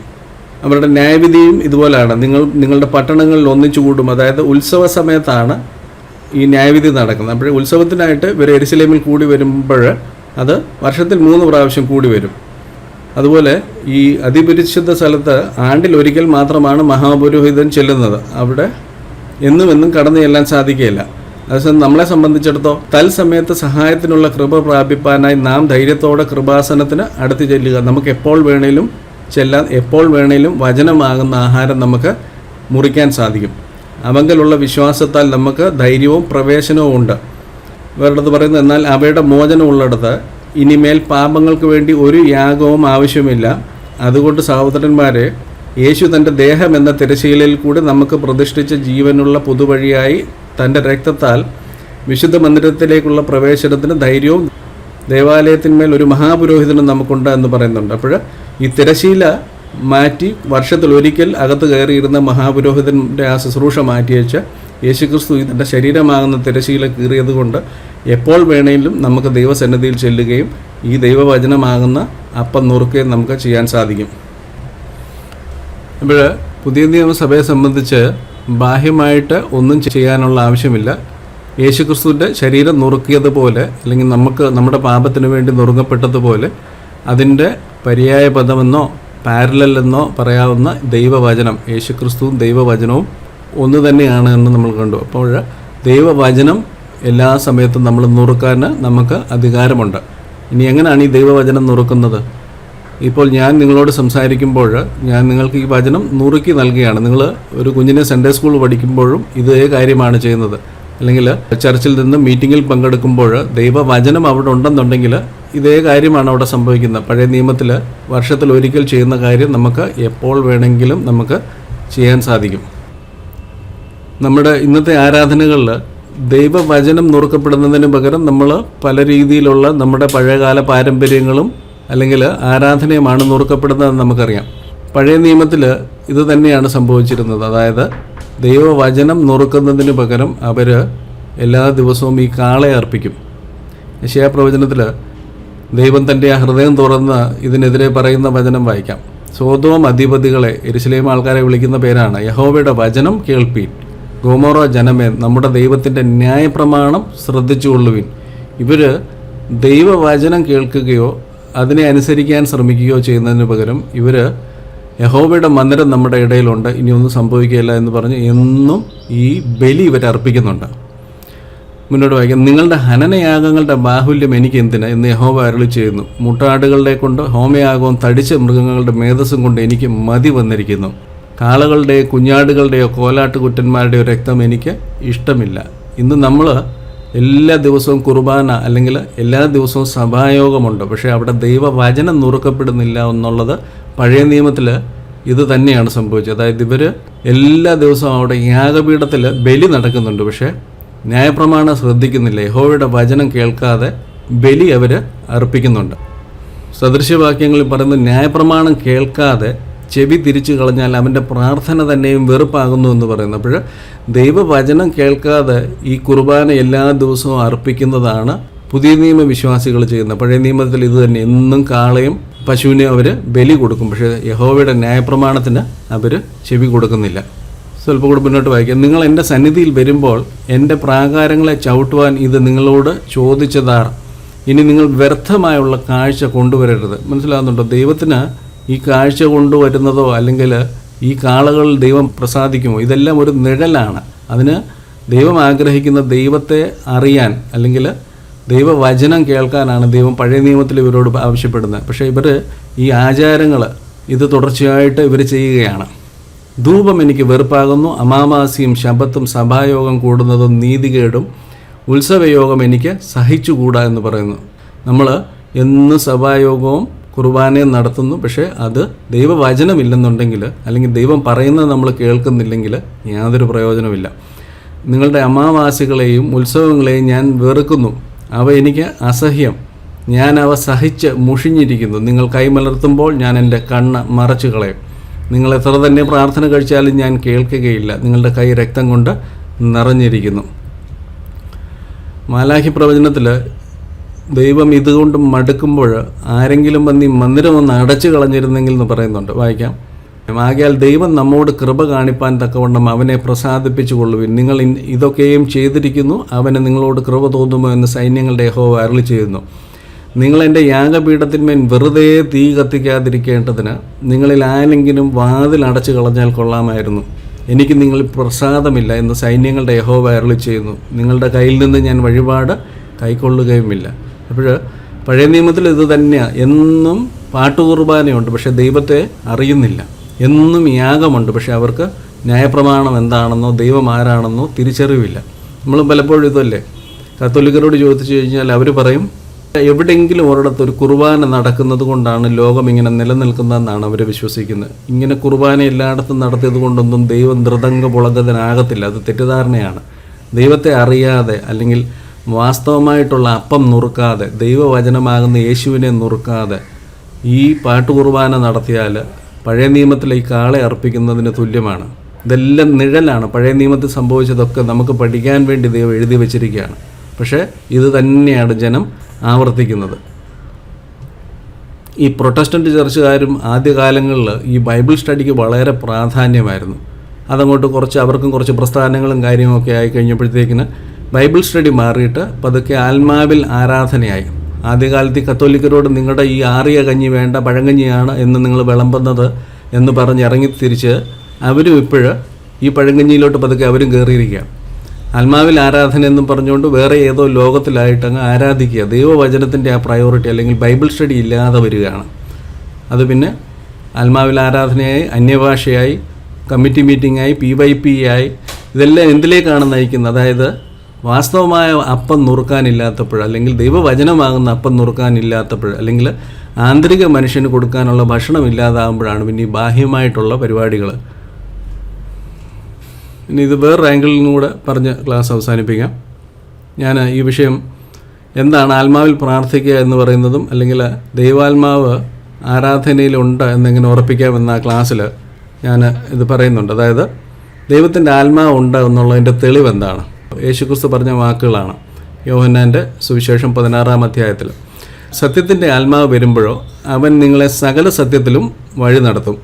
അവരുടെ ന്യായവിധിയും ഇതുപോലെയാണ്. നിങ്ങൾ നിങ്ങളുടെ പട്ടണങ്ങളിൽ ഒന്നിച്ചു കൂടും അതായത് ഉത്സവ സമയത്താണ് ഈ ന്യായവിധി നടക്കുന്നത്. അപ്പോൾ ഉത്സവത്തിനായിട്ട് ഇവർ എരിസലേമിൽ കൂടി വരുമ്പോൾ അത് വർഷത്തിൽ മൂന്ന് പ്രാവശ്യം കൂടി വരും. അതുപോലെ ഈ അതിപരിശുദ്ധ സ്ഥലത്ത് ആണ്ടിൽ ഒരിക്കൽ മാത്രമാണ് മഹാപുരോഹിതൻ ചെല്ലുന്നത്. അവിടെ എന്നും എന്നും കടന്നു ചെല്ലാൻ സാധിക്കുകയില്ല. അതേസമയം നമ്മളെ സംബന്ധിച്ചിടത്തോ തൽസമയത്ത് സഹായത്തിനുള്ള കൃപ പ്രാപിപ്പാനായി നാം ധൈര്യത്തോടെ കൃപാസനത്തിന് അടുത്ത് ചെല്ലുക. നമുക്ക് എപ്പോൾ വേണേലും ചെല്ലാൻ എപ്പോൾ വേണേലും വചനമാകുന്ന ആഹാരം നമുക്ക് മുറിക്കാൻ സാധിക്കും. അവങ്കലുള്ള വിശ്വാസത്താൽ നമുക്ക് ധൈര്യവും പ്രവേശനവും ഉണ്ട്. വേറെടുത്ത് പറയുന്നത് എന്നാൽ അവയുടെ മോചനം ഉള്ളിടത്ത് ഇനിമേൽ പാപങ്ങൾക്ക് വേണ്ടി ഒരു യാഗവും ആവശ്യമില്ല. അതുകൊണ്ട് സഹോദരന്മാരെ യേശു തന്റെ ദേഹം എന്ന തിരശീലയിൽ കൂടി നമുക്ക് പ്രതിഷ്ഠിച്ച ജീവനുള്ള പുതുവഴിയായി തന്റെ രക്തത്താൽ വിശുദ്ധ മന്ദിരത്തിലേക്കുള്ള പ്രവേശനത്തിന് ധൈര്യവും ദേവാലയത്തിന്മേൽ ഒരു മഹാപുരോഹിതനും നമുക്കുണ്ട് എന്ന് പറയുന്നുണ്ട്. അപ്പോൾ ഈ തിരശീല മാറ്റി വർഷത്തിൽ ഒരിക്കൽ അകത്ത് കയറിയിരുന്ന മഹാപുരോഹിതന്റെ ആ ശുശ്രൂഷ മാറ്റിവെച്ച് യേശുക്രിസ്തു ഇതിന്റെ ശരീരമാകുന്ന തിരശീല കീറിയതുകൊണ്ട് എപ്പോൾ വേണമെങ്കിലും നമുക്ക് ദൈവസന്നിധിയിൽ ചെല്ലുകയും ഈ ദൈവവചനമാകുന്ന അപ്പം നുറുക്കുകയും നമുക്ക് ചെയ്യാൻ സാധിക്കും. അപ്പോൾ പുതിയ നിയമസഭയെ സംബന്ധിച്ച് ബാഹ്യമായിട്ട് ഒന്നും ചെയ്യാനുള്ള ആവശ്യമില്ല. യേശുക്രിസ്തുവിന്റെ ശരീരം നുറുക്കിയതുപോലെ അല്ലെങ്കിൽ നമുക്ക് നമ്മുടെ പാപത്തിന് വേണ്ടി നുറുങ്ങപ്പെട്ടതുപോലെ അതിന്റെ പര്യായ പദമെന്നോ പാരലൽ എന്നോ പറയാവുന്ന ദൈവവചനം യേശുക്രിസ്തുവും ദൈവവചനവും ഒന്ന് തന്നെയാണ് എന്ന് നമ്മൾ കണ്ടു. അപ്പോൾ ദൈവവചനം എല്ലാ സമയത്തും നമ്മൾ നുറുക്കാൻ നമുക്ക് അധികാരമുണ്ട്. ഇനി എങ്ങനെയാണ് ഈ ദൈവവചനം നുറുക്കുന്നത്? ഇപ്പോൾ ഞാൻ നിങ്ങളോട് സംസാരിക്കുമ്പോൾ ഞാൻ നിങ്ങൾക്ക് ഈ വചനം നുറുക്കി നൽകുകയാണ്. നിങ്ങൾ ഒരു കുഞ്ഞിനെ സൺഡേ സ്കൂൾ പഠിക്കുമ്പോഴും ഇതേ കാര്യമാണ് ചെയ്യുന്നത്. അല്ലെങ്കിൽ ചർച്ചിൽ നിന്ന് മീറ്റിങ്ങിൽ പങ്കെടുക്കുമ്പോൾ ദൈവവചനം അവിടെ ഉണ്ടെന്നുണ്ടെങ്കിൽ ഇതേ കാര്യമാണ് അവിടെ സംഭവിക്കുന്നത്. പഴയ നിയമത്തിൽ വർഷത്തിൽ ഒരിക്കൽ ചെയ്യുന്ന കാര്യം നമുക്ക് എപ്പോൾ വേണമെങ്കിലും നമുക്ക് ചെയ്യാൻ സാധിക്കും. നമ്മുടെ ഇന്നത്തെ ആരാധനകളിൽ ദൈവവചനം നുറുക്കപ്പെടുന്നതിന് പകരം നമ്മൾ പല രീതിയിലുള്ള നമ്മുടെ പഴയകാല പാരമ്പര്യങ്ങളും അല്ലെങ്കിൽ ആരാധനയുമാണ് നുറുക്കപ്പെടുന്നതെന്ന് നമുക്കറിയാം. പഴയ നിയമത്തിൽ ഇത് തന്നെയാണ് സംഭവിച്ചിരുന്നത്. അതായത് ദൈവവചനം നുറുക്കുന്നതിന് പകരം അവർ എല്ലാ ദിവസവും ഈ കാളെ അർപ്പിക്കും. യശയാപ്രവചനത്തിൽ ദൈവം തന്റെ ആ ഹൃദയം തുറന്ന് ഇതിനെതിരെ പറയുന്ന വചനം വായിക്കാം. സോതോം അധിപതികളെ എരിശിലേം ആൾക്കാരെ വിളിക്കുന്ന പേരാണ്. യഹോവയുടെ വചനം കേൾപ്പീൻ. ഗോമോറോ ജനമേ നമ്മുടെ ദൈവത്തിന്റെ ന്യായപ്രമാണം ശ്രദ്ധിച്ചുകൊള്ളുവിൻ ഇവർ ദൈവവചനം കേൾക്കുകയോ അതിനെ അനുസരിക്കാൻ ശ്രമിക്കുകയോ ചെയ്യുന്നതിന് പകരം ഇവർ യഹോബയുടെ മന്ദിരം നമ്മുടെ ഇടയിലുണ്ട് ഇനിയൊന്നും സംഭവിക്കുകയില്ല എന്ന് പറഞ്ഞ് എന്നും ഈ ബലി ഇവർ അർപ്പിക്കുന്നുണ്ട്. മുന്നോട്ട് വായിക്കാം. നിങ്ങളുടെ ഹനനയാഗങ്ങളുടെ ബാഹുല്യം എനിക്ക് എന്തിന്? എന്ന് യഹോവ അരളി ചെയ്യുന്നു. മുട്ടാടുകളുടെ കൊണ്ട് ഹോമയാഗവും തടിച്ച മൃഗങ്ങളുടെ മേധസ്സും കൊണ്ട് എനിക്ക് മതി വന്നിരിക്കുന്നു. കാളകളുടെയോ കുഞ്ഞാടുകളുടെയോ കോലാട്ടുകുറ്റന്മാരുടെയോ രക്തം എനിക്ക് ഇഷ്ടമില്ല. ഇന്ന് നമ്മൾ എല്ലാ ദിവസവും കുർബാന അല്ലെങ്കിൽ എല്ലാ ദിവസവും സഭായോഗമുണ്ട്. പക്ഷേ അവിടെ ദൈവവചനം നുറുക്കപ്പെടുന്നില്ല എന്നുള്ളത് പഴയ നിയമത്തിൽ ഇത് തന്നെയാണ് സംഭവിച്ചത്. അതായത് ഇവർ എല്ലാ ദിവസവും അവിടെ യാഗപീഠത്തിൽ ബലി നടക്കുന്നുണ്ട്. പക്ഷേ ന്യായപ്രമാണം ശ്രദ്ധിക്കുന്നില്ല. യഹോവയുടെ വചനം കേൾക്കാതെ ബലി അവർ അർപ്പിക്കുന്നുണ്ട്. സദൃശ്യവാക്യങ്ങളിൽ പറയുന്നത് ന്യായപ്രമാണം കേൾക്കാതെ ചെവി തിരിച്ചു കളഞ്ഞാൽ അവന്റെ പ്രാർത്ഥന തന്നെയും വെറുപ്പാകുന്നു എന്ന് പറയുന്നു. അപ്പോൾ ദൈവവചനം കേൾക്കാതെ ഈ കുർബാന എല്ലാ ദിവസവും അർപ്പിക്കുന്നതാണ് പുതിയ നിയമ വിശ്വാസികൾ ചെയ്യുന്നത്. പഴയ നിയമത്തിൽ ഇത് തന്നെ എന്നും കാളയും പശുവിനെ അവർ ബലി കൊടുക്കും. പക്ഷേ യഹോവയുടെ ന്യായപ്രമാണത്തിന് അവർ ചെവി കൊടുക്കുന്നില്ല. സ്വല്പം കൂടെ മുന്നോട്ട് വായിക്കാം. നിങ്ങൾ എന്റെ സന്നിധിയിൽ വരുമ്പോൾ എന്റെ പ്രാകാരങ്ങളെ ചവിട്ടുവാൻ ഇത് നിങ്ങളോട് ചോദിച്ചതാർ. ഇനി നിങ്ങൾ വ്യർത്ഥമായുള്ള കാഴ്ച കൊണ്ടുവരരുത്. മനസ്സിലാകുന്നുണ്ടോ? ദൈവത്തിന് ഈ കാഴ്ച കൊണ്ടുവരുന്നതോ അല്ലെങ്കിൽ ഈ കാളകളിൽ ദൈവം പ്രസാദിക്കുമോ? ഇതെല്ലാം ഒരു നിഴലാണ്. അതിന് ദൈവം ആഗ്രഹിക്കുന്ന ദൈവത്തെ അറിയാൻ അല്ലെങ്കിൽ ദൈവവചനം കേൾക്കാനാണ് ദൈവം പഴയ നിയമത്തിൽ ഇവരോട് ആവശ്യപ്പെടുന്നത്. പക്ഷേ ഇവർ ഈ ആചാരങ്ങൾ ഇത് തുടർച്ചയായിട്ട് ഇവർ ചെയ്യുകയാണ്. ധൂപം എനിക്ക് വെറുപ്പാകുന്നു. അമാവാസിയും ശബത്തും സഭായോഗം കൂടുന്നതും നീതികേടും ഉത്സവയോഗം എനിക്ക് സഹിച്ചുകൂടാ എന്ന് പറയുന്നു. നമ്മൾ എന്ന് സഭായോഗവും കുർബാനയും നടത്തുന്നു. പക്ഷേ അത് ദൈവവചനമില്ലെന്നുണ്ടെങ്കിൽ അല്ലെങ്കിൽ ദൈവം പറയുന്നത് നമ്മൾ കേൾക്കുന്നില്ലെങ്കിൽ യാതൊരു പ്രയോജനമില്ല നിങ്ങളുടെ അമാവാസികളെയും ഉത്സവങ്ങളെയും ഞാൻ വെറുക്കുന്നു. അവ എനിക്ക് അസഹ്യം. ഞാൻ അവ സഹിച്ച് മുഷിഞ്ഞിരിക്കുന്നു. നിങ്ങൾ കൈമലർത്തുമ്പോൾ ഞാൻ എന്റെ കണ്ണ് മറച്ചു കളയും. നിങ്ങൾ എത്ര തന്നെ പ്രാർത്ഥന കഴിച്ചാലും ഞാൻ കേൾക്കുകയില്ല. നിങ്ങളുടെ കൈ രക്തം കൊണ്ട് നിറഞ്ഞിരിക്കുന്നു. മാലാഹി പ്രവചനത്തിൽ ദൈവം ഇതുകൊണ്ട് മടുക്കുമ്പോൾ ആരെങ്കിലും വന്ന് ഈ മന്ദിരം ഒന്ന് അടച്ചു കളഞ്ഞിരുന്നെങ്കിൽ എന്ന് പറയുന്നുണ്ട്. വായിക്കാം. ആകയാൽ ദൈവം നമ്മോട് കൃപ കാണിപ്പാൻ തക്കവണ്ണം അവനെ പ്രസാദിപ്പിച്ചു കൊള്ളുവിൻ. നിങ്ങൾ ഇതൊക്കെയും ചെയ്തിരിക്കുന്നു. അവന് നിങ്ങളോട് കൃപ തോന്നുമോ എന്ന് സൈന്യങ്ങളുടെ യഹോവ അരളി ചെയ്യുന്നു. നിങ്ങൾ എന്റെ യാഗപീഠത്തിന്മേൽ വെറുതെ തീ കത്തിക്കാതിരിക്കേണ്ടതിന് നിങ്ങളിൽ ആരെങ്കിലും വാതിൽ അടച്ചു കളഞ്ഞാൽ കൊള്ളാമായിരുന്നു. എനിക്ക് നിങ്ങളിൽ പ്രസാദമില്ല എന്ന് സൈന്യങ്ങളുടെ യഹോവ അരളി ചെയ്യുന്നു. നിങ്ങളുടെ കയ്യിൽ നിന്ന് ഞാൻ വഴിപാട് കൈക്കൊള്ളുകയുമില്ല. അപ്പോൾ പഴയ നിയമത്തിൽ ഇത് തന്നെയാണ് എന്നും പാട്ടുകുർബാനയുണ്ട് പക്ഷേ ദൈവത്തെ അറിയുന്നില്ല. എന്നും യാഗമുണ്ട് പക്ഷേ അവർക്ക് ന്യായപ്രമാണം എന്താണെന്നോ ദൈവം ആരാണെന്നോ തിരിച്ചറിവില്ല. നമ്മൾ പലപ്പോഴും ഇതല്ലേ? കത്തോലിക്കരോട് ചോദിച്ചു കഴിഞ്ഞാൽ അവർ പറയും എവിടെയെങ്കിലും ഒരിടത്ത് ഒരു കുർബാന നടക്കുന്നത് കൊണ്ടാണ് ലോകം ഇങ്ങനെ നിലനിൽക്കുന്നതെന്നാണ് അവർ വിശ്വസിക്കുന്നത്. ഇങ്ങനെ കുർബാന എല്ലായിടത്തും നടത്തിയത് കൊണ്ടൊന്നും ദൈവം ധൃതംഗ പുളകതനാകത്തില്ല അത് തെറ്റിദ്ധാരണയാണ്. ദൈവത്തെ അറിയാതെ അല്ലെങ്കിൽ വാസ്തവമായിട്ടുള്ള അപ്പം നുറുക്കാതെ ദൈവവചനമാകുന്ന യേശുവിനെ നുറുക്കാതെ ഈ പാട്ട് കുർബാന നടത്തിയാൽ പഴയ നിയമത്തിലെ ഈ കാളെ അർപ്പിക്കുന്നതിന് തുല്യമാണ്. ഇതെല്ലാം നിഴലാണ്. പഴയ നിയമത്തിൽ സംഭവിച്ചതൊക്കെ നമുക്ക് പഠിക്കാൻ വേണ്ടി ദൈവം എഴുതി വച്ചിരിക്കുകയാണ്. പക്ഷേ ഇത് തന്നെയാണ് ജനം ആവർത്തിക്കുന്നത്. ഈ പ്രൊട്ടസ്റ്റന്റ് ചർച്ചുകാരും ആദ്യകാലങ്ങളിൽ ഈ ബൈബിൾ സ്റ്റഡിക്ക് വളരെ പ്രാധാന്യമായിരുന്നു. അതങ്ങോട്ട് കുറച്ച് അവർക്കും കുറച്ച് പ്രസ്ഥാനങ്ങളും കാര്യങ്ങളൊക്കെ ആയി കഴിഞ്ഞപ്പോഴത്തേക്കിന് ബൈബിൾ സ്റ്റഡി മാറിയിട്ട് പതുക്കെ ആത്മാവിൽ ആരാധനയായി. ആദ്യകാലത്ത് കത്തോലിക്കരോട് നിങ്ങളുടെ ഈ ആറിയ കഞ്ഞി വേണ്ട പഴങ്കഞ്ഞിയാണ് എന്ന് നിങ്ങൾ വിളമ്പുന്നത് എന്ന് പറഞ്ഞ് ഇറങ്ങി തിരിച്ച് അവരും ഇപ്പോഴും ഈ പഴങ്കഞ്ഞിയിലോട്ട് പതുക്കെ അവരും കയറിയിരിക്കുക ആത്മാവിൽ ആരാധന എന്നും പറഞ്ഞുകൊണ്ട് വേറെ ഏതോ ലോകത്തിലായിട്ട് അങ്ങ് ആരാധിക്കുക. ദൈവവചനത്തിന്റെ ആ പ്രയോറിറ്റി അല്ലെങ്കിൽ ബൈബിൾ സ്റ്റഡി ഇല്ലാതെ വരികയാണ്. അത് പിന്നെ ആത്മാവിൽ ആരാധനയായി അന്യഭാഷയായി കമ്മിറ്റി മീറ്റിംഗായി പി വൈ പി ആയി ഇതെല്ലാം എന്തിലേക്കാണ് നയിക്കുന്നത്? അതായത് വാസ്തവമായ അപ്പം നുറുക്കാനില്ലാത്തപ്പോൾ അല്ലെങ്കിൽ ദൈവവചനമാകുന്ന അപ്പം നുറുക്കാനില്ലാത്തപ്പോൾ അല്ലെങ്കിൽ ആന്തരിക മനുഷ്യന് കൊടുക്കാനുള്ള ഭക്ഷണം ഇല്ലാതാകുമ്പോഴാണ് പിന്നെ ഈ ബാഹ്യമായിട്ടുള്ള പരിപാടികൾ ഇനി ഇത് വേറൊരു ആംഗിളിൽ നിന്നും കൂടെ പറഞ്ഞ് ക്ലാസ് അവസാനിപ്പിക്കാം. ഞാൻ ഈ വിഷയം എന്താണ് ആത്മാവിൽ പ്രാർത്ഥിക്കുക എന്ന് പറയുന്നതും അല്ലെങ്കിൽ ദൈവാത്മാവ് ആരാധനയിലുണ്ട് എന്നെങ്ങനെ ഉറപ്പിക്കാമെന്ന ക്ലാസ്സിൽ ഞാൻ ഇത് പറയുന്നുണ്ട്. അതായത് ദൈവത്തിന്റെ ആത്മാവ് ഉണ്ട് എന്നുള്ളതിന്റെ തെളിവ് എന്താണ്? യേശുക്രിസ്തു പറഞ്ഞ വാക്കുകളാണ്. യോഹന്നാന്റെ സുവിശേഷം പതിനാറാം അധ്യായത്തിൽ. സത്യത്തിന്റെ ആത്മാവ് വരുമ്പോഴോ അവൻ നിങ്ങളെ സകല സത്യത്തിലും വഴി നടത്തും.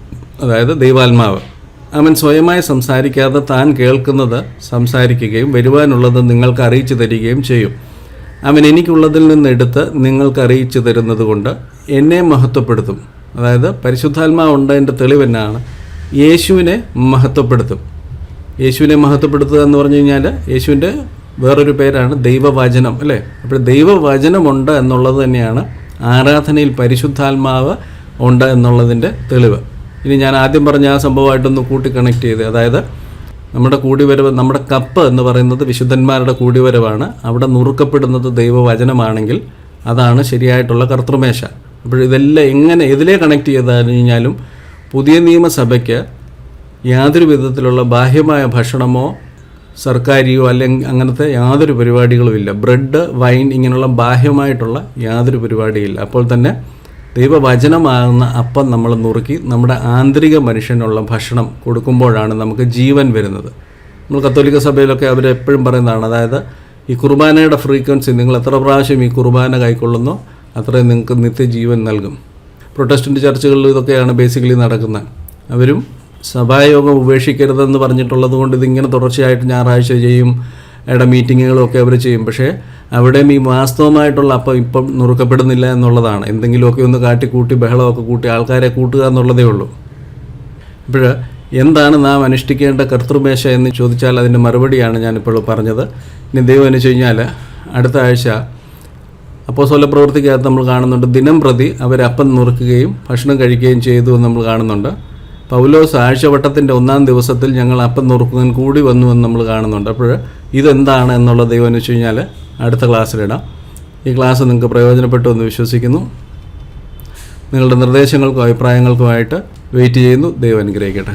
അതായത് ദൈവാത്മാവ്. അവൻ സ്വയമായി സംസാരിക്കാതെ താൻ കേൾക്കുന്നത് സംസാരിക്കുകയും വരുവാനുള്ളത് നിങ്ങൾക്ക് അറിയിച്ചു തരികയും ചെയ്യും. അവൻ എനിക്കുള്ളതിൽ നിന്നെടുത്ത് നിങ്ങൾക്ക് അറിയിച്ചു തരുന്നത് കൊണ്ട് എന്നെ മഹത്വപ്പെടുത്തും. അതായത് പരിശുദ്ധാത്മാവ് ഉണ്ടതിന്റെ തെളിവെന്നാണ് യേശുവിനെ മഹത്വപ്പെടുത്തും. യേശുവിനെ മഹത്വപ്പെടുത്തുക എന്ന് പറഞ്ഞു കഴിഞ്ഞാൽ യേശുവിന്റെ വേറൊരു പേരാണ് ദൈവവചനം അല്ലേ? അപ്പോൾ ദൈവവചനമുണ്ട് എന്നുള്ളത് തന്നെയാണ് ആരാധനയിൽ പരിശുദ്ധാത്മാവ് ഉണ്ട് എന്നുള്ളതിന്റെ തെളിവ്. ഇനി ഞാൻ ആദ്യം പറഞ്ഞ ആ സംഭവമായിട്ടൊന്ന് കൂട്ടി കണക്ട് ചെയ്ത്. അതായത് നമ്മുടെ കൂടിവരവ് നമ്മുടെ കപ്പ് എന്ന് പറയുന്നത് വിശുദ്ധന്മാരുടെ കൂടിവരവാണ്. അവിടെ നുറുക്കപ്പെടുന്നത് ദൈവവചനമാണെങ്കിൽ അതാണ് ശരിയായിട്ടുള്ള കർത്തൃമേശ. അപ്പോൾ ഇതെല്ലാം എങ്ങനെ ഇതിലേ കണക്ട് ചെയ്താലും കഴിഞ്ഞാലും പുതിയ നിയമസഭയ്ക്ക് യാതൊരു വിധത്തിലുള്ള ബാഹ്യമായ ഭക്ഷണമോ സർക്കാരിയോ അല്ലെങ്കിൽ അങ്ങനത്തെ യാതൊരു പരിപാടികളും ഇല്ല ബ്രെഡ് വൈൻ ഇങ്ങനെയുള്ള ബാഹ്യമായിട്ടുള്ള യാതൊരു പരിപാടിയില്ല. അപ്പോൾ തന്നെ ദൈവവചനമാകുന്ന അപ്പം നമ്മൾ നുറുക്കി നമ്മുടെ ആന്തരിക മനുഷ്യനുള്ള ഭക്ഷണം കൊടുക്കുമ്പോഴാണ് നമുക്ക് ജീവൻ വരുന്നത്. നമ്മൾ കത്തോലിക്ക സഭയിലൊക്കെ അവർ എപ്പോഴും പറയുന്നതാണ് അതായത് ഈ കുർബാനയുടെ ഫ്രീക്വൻസി നിങ്ങൾ എത്ര പ്രാവശ്യം ഈ കുർബാന കൈക്കൊള്ളുന്നോ അത്രയും നിങ്ങൾക്ക് നിത്യജീവൻ നൽകും. പ്രൊട്ടസ്റ്റന്റ് ചർച്ചുകളിൽ ഇതൊക്കെയാണ് ബേസിക്കലി നടക്കുന്നത്. അവരും സഭായോഗം ഉപേക്ഷിക്കരുതെന്ന് പറഞ്ഞിട്ടുള്ളത് കൊണ്ട് ഇതിങ്ങനെ തുടർച്ചയായിട്ട് ഞായറാഴ്ച ചെയ്യും ഇട മീറ്റിങ്ങുകളും ഒക്കെ അവർ ചെയ്യും. പക്ഷേ അവിടെയും ഈ വാസ്തവമായിട്ടുള്ള അപ്പം ഇപ്പം നുറുക്കപ്പെടുന്നില്ല എന്നുള്ളതാണ്. എന്തെങ്കിലുമൊക്കെ ഒന്ന് കാട്ടിക്കൂട്ടി ബഹളമൊക്കെ കൂട്ടി ആൾക്കാരെ കൂട്ടുക എന്നുള്ളതേ ഉള്ളൂ. ഇപ്പോൾ എന്താണ് നാം അനുഷ്ഠിക്കേണ്ട കർത്തൃമേശ എന്ന് ചോദിച്ചാൽ അതിന്റെ മറുപടിയാണ് ഞാനിപ്പോൾ പറഞ്ഞത്. ഇനി ദൈവം എന്ന് വെച്ച് കഴിഞ്ഞാൽ അടുത്ത ആഴ്ച അപ്പോൾ സ്വല പ്രവർത്തിക്കകത്ത് നമ്മൾ കാണുന്നുണ്ട്. ദിനം പ്രതി അവർ അപ്പം നുറുക്കുകയും ഭക്ഷണം കഴിക്കുകയും ചെയ്തു എന്ന് നമ്മൾ കാണുന്നുണ്ട്. പൗലോസ് ആഴ്ചവട്ടത്തിന്റെ ഒന്നാം ദിവസത്തിൽ ഞങ്ങൾ അപ്പം നുറുക്കുവാൻ കൂടി വന്നു എന്ന് നമ്മൾ കാണുന്നുണ്ട്. അപ്പോൾ ഇതെന്താണ് എന്നുള്ള ദൈവം എന്ന് വെച്ച് കഴിഞ്ഞാൽ അടുത്ത ക്ലാസ്സിലിടാം ഈ ക്ലാസ് നിങ്ങൾക്ക് പ്രയോജനപ്പെട്ടു എന്ന് വിശ്വസിക്കുന്നു. നിങ്ങളുടെ നിർദ്ദേശങ്ങൾക്കും അഭിപ്രായങ്ങൾക്കുമായിട്ട് വെയിറ്റ് ചെയ്യുന്നു. ദൈവം അനുഗ്രഹിക്കട്ടെ.